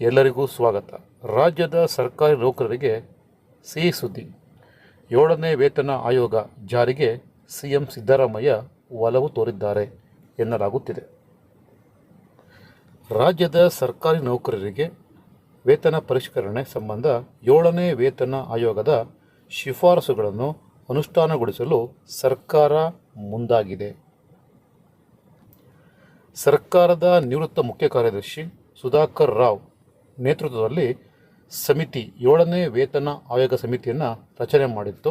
ಎಲ್ಲರಿಗೂ ಸ್ವಾಗತ. ರಾಜ್ಯದ ಸರ್ಕಾರಿ ನೌಕರರಿಗೆ ಸಿಹಿ ಸುದ್ದಿ. ಏಳನೇ ವೇತನ ಆಯೋಗ ಜಾರಿಗೆ ಸಿಎಂ ಸಿದ್ದರಾಮಯ್ಯ ಒಲವು ತೋರಿದ್ದಾರೆ ಎನ್ನಲಾಗುತ್ತಿದೆ. ರಾಜ್ಯದ ಸರ್ಕಾರಿ ನೌಕರರಿಗೆ ವೇತನ ಪರಿಷ್ಕರಣೆ ಸಂಬಂಧ ಏಳನೇ ವೇತನ ಆಯೋಗದ ಶಿಫಾರಸುಗಳನ್ನು ಅನುಷ್ಠಾನಗೊಳಿಸಲು ಸರ್ಕಾರ ಮುಂದಾಗಿದೆ. ಸರ್ಕಾರದ ನಿವೃತ್ತ ಮುಖ್ಯ ಕಾರ್ಯದರ್ಶಿ ಸುಧಾಕರ್ ರಾವ್ ನೇತೃತ್ವದಲ್ಲಿ ಸಮಿತಿ, ಏಳನೇ ವೇತನ ಆಯೋಗ ಸಮಿತಿಯನ್ನು ರಚನೆ ಮಾಡಿತ್ತು.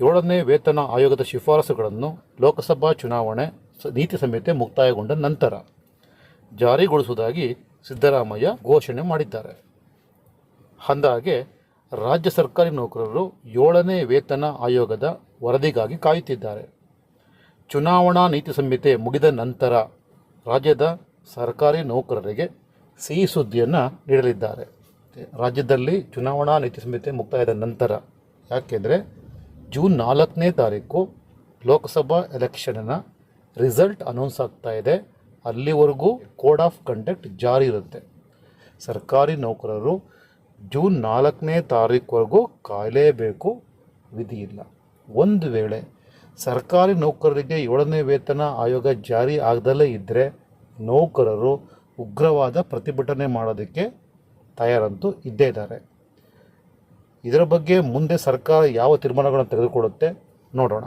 ಏಳನೇ ವೇತನ ಆಯೋಗದ ಶಿಫಾರಸುಗಳನ್ನು ಲೋಕಸಭಾ ಚುನಾವಣೆ ನೀತಿ ಸಂಹಿತೆ ಮುಕ್ತಾಯಗೊಂಡ ನಂತರ ಜಾರಿಗೊಳಿಸುವುದಾಗಿ ಸಿದ್ದರಾಮಯ್ಯ ಘೋಷಣೆ ಮಾಡಿದ್ದಾರೆ. ಅಂದಾಗೆ ರಾಜ್ಯ ಸರ್ಕಾರಿ ನೌಕರರು ಏಳನೇ ವೇತನ ಆಯೋಗದ ವರದಿಗಾಗಿ ಕಾಯುತ್ತಿದ್ದಾರೆ. ಚುನಾವಣಾ ನೀತಿ ಸಂಹಿತೆ ಮುಗಿದ ನಂತರ ರಾಜ್ಯದ ಸರ್ಕಾರಿ ನೌಕರರಿಗೆ ಸಿಹಿ ಸುದ್ದಿಯನ್ನು ನೀಡಲಿದ್ದಾರೆ. ರಾಜ್ಯದಲ್ಲಿ ಚುನಾವಣಾ ನೀತಿ ಸಂಹಿತೆ ಮುಕ್ತಾಯದ ನಂತರ, ಯಾಕೆಂದರೆ ಜೂನ್ ನಾಲ್ಕನೇ ತಾರೀಕು ಲೋಕಸಭಾ ಎಲೆಕ್ಷನ್ನ ರಿಸಲ್ಟ್ ಅನೌನ್ಸ್ ಆಗ್ತಾ ಇದೆ. ಅಲ್ಲಿವರೆಗೂ ಕೋಡ್ ಆಫ್ ಕಂಡಕ್ಟ್ ಜಾರಿ ಇರುತ್ತೆ. ಸರ್ಕಾರಿ ನೌಕರರು ಜೂನ್ ನಾಲ್ಕನೇ ತಾರೀಕುವರೆಗೂ ಕಾಯಲೇಬೇಕು ವಿಧಿ ಇಲ್ಲ ಒಂದು ವೇಳೆ ಸರ್ಕಾರಿ ನೌಕರರಿಗೆ ಏಳನೇ ವೇತನ ಆಯೋಗ ಜಾರಿ ಆಗದಲ್ಲೇ ಇದ್ದರೆ ನೌಕರರು ಉಗ್ರವಾದ ಪ್ರತಿಭಟನೆ ಮಾಡೋದಕ್ಕೆ ತಯಾರಂತೂ ಇದ್ದೇ ಇದ್ದಾರೆ. ಇದರ ಬಗ್ಗೆ ಮುಂದೆ ಸರ್ಕಾರ ಯಾವ ತೀರ್ಮಾನಗಳನ್ನು ತೆಗೆದುಕೊಳ್ಳುತ್ತೆ ನೋಡೋಣ.